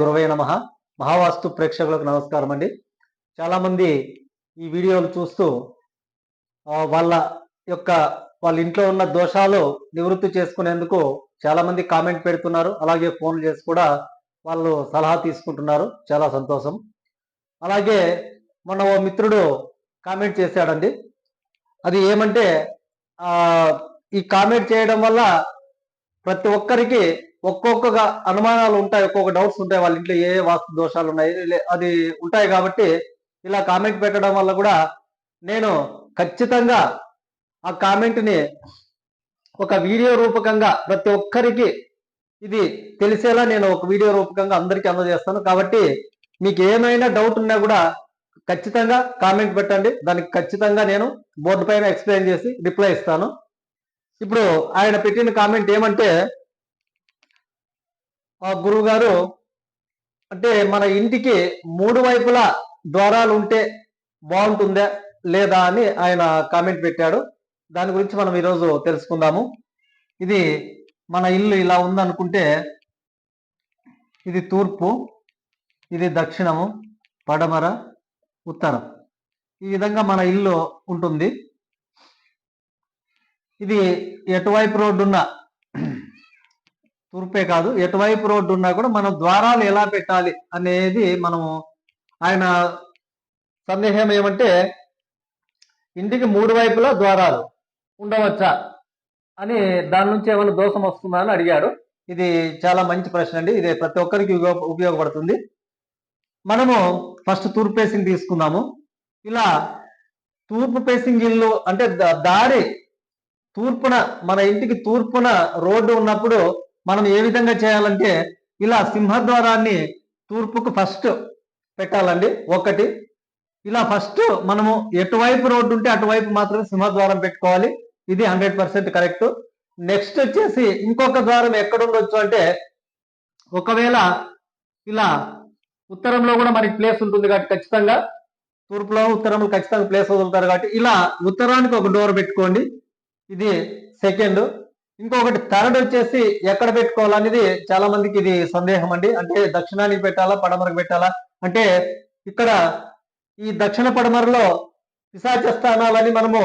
గురవే నమ. మహావాస్తు ప్రేక్షకులకు నమస్కారం అండి. చాలామంది ఈ వీడియోలు చూస్తూ వాళ్ళ యొక్క వాళ్ళ ఇంట్లో ఉన్న దోషాలు నివృత్తి చేసుకునేందుకు చాలామంది కామెంట్ పెడుతున్నారు. అలాగే ఫోన్లు చేసి కూడా వాళ్ళు సలహా తీసుకుంటున్నారు. చాలా సంతోషం. అలాగే మొన్న ఓ మిత్రుడు కామెంట్ చేశాడండి. అది ఏమంటే ఈ కామెంట్ చేయడం వల్ల ప్రతి ఒక్కరికి ఒక్కొక్క అనుమానాలు ఉంటాయి ఒక్కొక్క డౌట్స్ ఉంటాయి వాళ్ళ ఇంట్లో ఏ వాస్తు దోషాలు ఉన్నాయి లే- అది ఉంటాయి కాబట్టి ఇలా కామెంట్ పెట్టడం వల్ల కూడా నేను ఖచ్చితంగా ఆ కామెంట్ని ఒక వీడియో రూపకంగా ప్రతి ఒక్కరికి ఇది తెలిసేలా నేను ఒక వీడియో రూపకంగా అందరికీ అందజేస్తాను. కాబట్టి మీకు ఏమైనా డౌట్ ఉన్నా కూడా ఖచ్చితంగా కామెంట్ పెట్టండి. దానికి ఖచ్చితంగా నేను బోర్డు పైన ఎక్స్ప్లెయిన్ చేసి రిప్లై ఇస్తాను. ఇప్పుడు ఆయన పెట్టిన కామెంట్ ఏమంటే గురువు గారు అంటే మన ఇంటికి మూడు వైపులా ద్వారాలు ఉంటే బాగుంటుందా లేదా అని ఆయన కామెంట్ పెట్టాడు. దాని గురించి మనం ఈరోజు తెలుసుకుందాము. ఇది మన ఇల్లు ఇలా ఉందనుకుంటే ఇది తూర్పు ఇది దక్షిణము పడమర ఉత్తరం. ఈ విధంగా మన ఇల్లు ఉంటుంది. ఇది ఎటువైపు రోడ్డున్న తూర్పే కాదు ఎటువైపు రోడ్డు ఉన్నా కూడా మనం ద్వారాలు ఎలా పెట్టాలి అనేది మనము ఆయన సందేహం ఏమంటే ఇంటికి మూడు వైపులా ద్వారాలు ఉండవచ్చా అని దాని నుంచి ఏమైనా దోషం వస్తుందా అని అడిగాడు. ఇది చాలా మంచి ప్రశ్న అండి. ఇది ప్రతి ఒక్కరికి ఉపయోగ- ఉపయోగపడుతుంది. మనము ఫస్ట్ తూర్పు పేసింగ్ తీసుకుందాము. ఇలా తూర్పు పేసింగ్ ఇల్లు అంటే దారి తూర్పున మన ఇంటికి తూర్పున రోడ్డు ఉన్నప్పుడు మనం ఏ విధంగా చేయాలంటే ఇలా సింహద్వారాన్ని తూర్పుకు ఫస్ట్ పెట్టాలండి ఒకటి. ఇలా ఫస్ట్ మనము ఎటువైపు రోడ్డు ఉంటే అటువైపు మాత్రమే సింహద్వారం పెట్టుకోవాలి. ఇది హండ్రెడ్ పర్సెంట్ కరెక్ట్ నెక్స్ట్ వచ్చేసి ఇంకొక ద్వారం ఎక్కడ ఉండొచ్చు అంటే ఒకవేళ ఇలా ఉత్తరంలో కూడా మనకి ప్లేస్ ఉంటుంది కాబట్టి ఖచ్చితంగా తూర్పులో ఉత్తరంలో ఖచ్చితంగా ప్లేస్ వదులుతారు కాబట్టి ఇలా ఉత్తరానికి ఒక డోర్ పెట్టుకోండి. ఇది సెకండ్ ఇంకొకటి థర్డ్ వచ్చేసి ఎక్కడ పెట్టుకోవాలనేది చాలా మందికి ఇది సందేహం అండి. అంటే దక్షిణానికి పెట్టాలా పడమరకు పెట్టాలా? అంటే ఇక్కడ ఈ దక్షిణ పడమరలో పిశాచ స్థానాలని మనము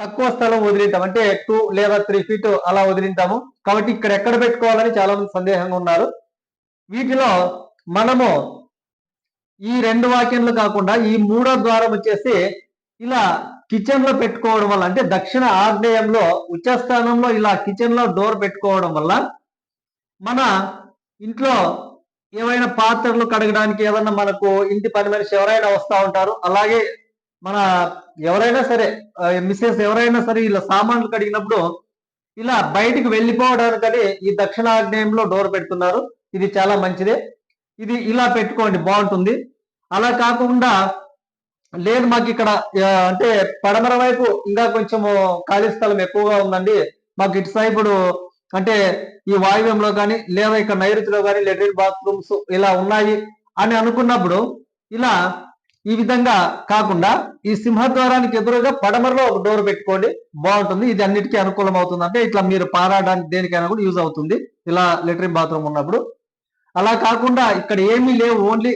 తక్కువ స్థలం వదిలింటాం. అంటే టూ లేదా త్రీ ఫీట్ అలా వదిలింటాము. కాబట్టి ఇక్కడ ఎక్కడ పెట్టుకోవాలని చాలా మంది సందేహంగా ఉన్నారు. వీటిలో మనము ఈ రెండు వాక్యంలు కాకుండా ఈ మూడో ద్వారం వచ్చేసి ఇలా కిచెన్లో పెట్టుకోవడం వల్ల అంటే దక్షిణ ఆగ్నేయంలో ఉచ్చస్థానంలో ఇలా కిచెన్లో డోర్ పెట్టుకోవడం వల్ల మన ఇంట్లో ఏవైనా పాత్రలు కడగడానికి ఏదన్నా మనకు ఇంటి పని మనిషి ఎవరైనా వస్తూ ఉంటారు. అలాగే మన ఎవరైనా సరే మిస్సెస్ ఎవరైనా సరే ఇలా సామాన్లు కడిగినప్పుడు ఇలా బయటికి వెళ్ళిపోవడానికని ఈ దక్షిణ ఆగ్నేయంలో డోర్ పెడుతున్నారు. ఇది చాలా మంచిదే. ఇది ఇలా పెట్టుకోండి బాగుంటుంది. అలా కాకుండా లేదు మాకు ఇక్కడ అంటే పడమర వైపు ఇంకా కొంచెం ఖాళీ స్థలం ఎక్కువగా ఉందండి. మాకు ఇటు సైపుడు అంటే ఈ వాయువ్యంలో కానీ లేదా ఇక్కడ నైరుతిలో కానీ లెట్రిన్ బాత్రూమ్స్ ఇలా ఉన్నాయి అని అనుకున్నప్పుడు ఇలా ఈ విధంగా కాకుండా ఈ సింహద్వారానికి ఎదురుగా పడమరలో ఒక డోర్ పెట్టుకోండి బాగుంటుంది. ఇది అన్నిటికీ అనుకూలం అవుతుంది. అంటే ఇట్లా మీరు పారాడడానికి దేనికైనా కూడా యూజ్ అవుతుంది. ఇలా లెట్రిన్ బాత్రూమ్ ఉన్నప్పుడు. అలా కాకుండా ఇక్కడ ఏమీ లేవు. ఓన్లీ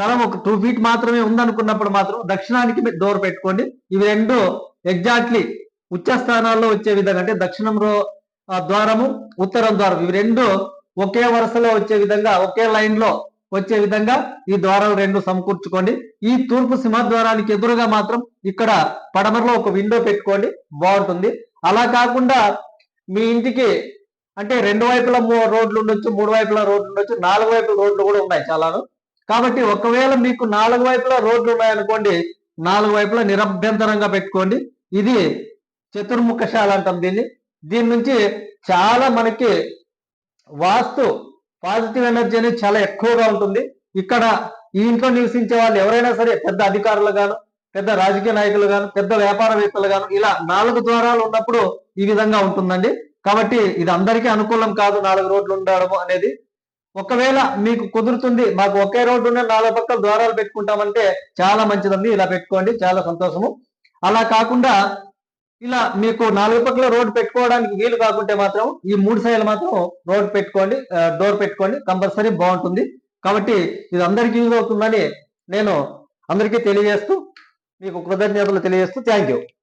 స్థలం ఒక టూ ఫీట్ మాత్రమే ఉందనుకున్నప్పుడు మాత్రం దక్షిణానికి మీరు డోర్ పెట్టుకోండి. ఇవి రెండు ఎగ్జాక్ట్లీ ఉచ్చ స్థానాల్లో వచ్చే విధంగా అంటే దక్షిణంలో ద్వారము ఉత్తరం ద్వారం. ఇవి రెండు ఒకే వరుసలో వచ్చే విధంగా ఒకే లైన్లో వచ్చే విధంగా ఈ ద్వారాలు రెండు సమకూర్చుకోండి. ఈ తూర్పు సింహద్వారానికి ఎదురుగా మాత్రం ఇక్కడ పడమరలో ఒక విండో పెట్టుకోండి. బాగుంటుంది. అలా కాకుండా మీ ఇంటికి అంటే రెండు వైపులా మూ- రోడ్లు ఉండొచ్చు మూడు వైపులా రోడ్లు ఉండొచ్చు నాలుగు వైపుల రోడ్లు కూడా ఉన్నాయి చాలాను. కాబట్టి ఒకవేళ మీకు నాలుగు వైపులా రోడ్లు ఉన్నాయనుకోండి నాలుగు వైపులా నిరభ్యంతరంగా పెట్టుకోండి. ఇది చతుర్ముఖశాల అంటాం దీన్ని. దీని నుంచి చాలా మనకి వాస్తు పాజిటివ్ ఎనర్జీ అనేది చాలా ఎక్కువగా ఉంటుంది. ఇక్కడ ఈ ఇంట్లో నివసించే వాళ్ళు ఎవరైనా సరే పెద్ద అధికారులు గాను పెద్ద రాజకీయ నాయకులు గాను పెద్ద వ్యాపారవేత్తలు గాను ఇలా నాలుగు ద్వారాలు ఉన్నప్పుడు ఈ విధంగా ఉంటుందండి. కాబట్టి ఇది అందరికీ అనుకూలం కాదు నాలుగు రోడ్లు ఉండడం అనేది. ఒకవేళ మీకు కుదురుతుంది మాకు ఒకే రోడ్డు ఉన్న నాలుగు పక్కల ద్వారాలు పెట్టుకుంటామంటే చాలా మంచిదండి. ఇలా పెట్టుకోండి చాలా సంతోషము. అలా కాకుండా ఇలా మీకు నాలుగు పక్కల రోడ్డు పెట్టుకోవడానికి వీలు కాకుంటే మాత్రం ఈ మూడు సైలు మాత్రం రోడ్డు పెట్టుకోండి డోర్ పెట్టుకోండి కంపల్సరీ బాగుంటుంది. కాబట్టి ఇది అందరికీ యూజ్ అవుతుందని నేను అందరికీ తెలియజేస్తూ మీకు కృతజ్ఞతలు తెలియజేస్తూ థ్యాంక్ యూ.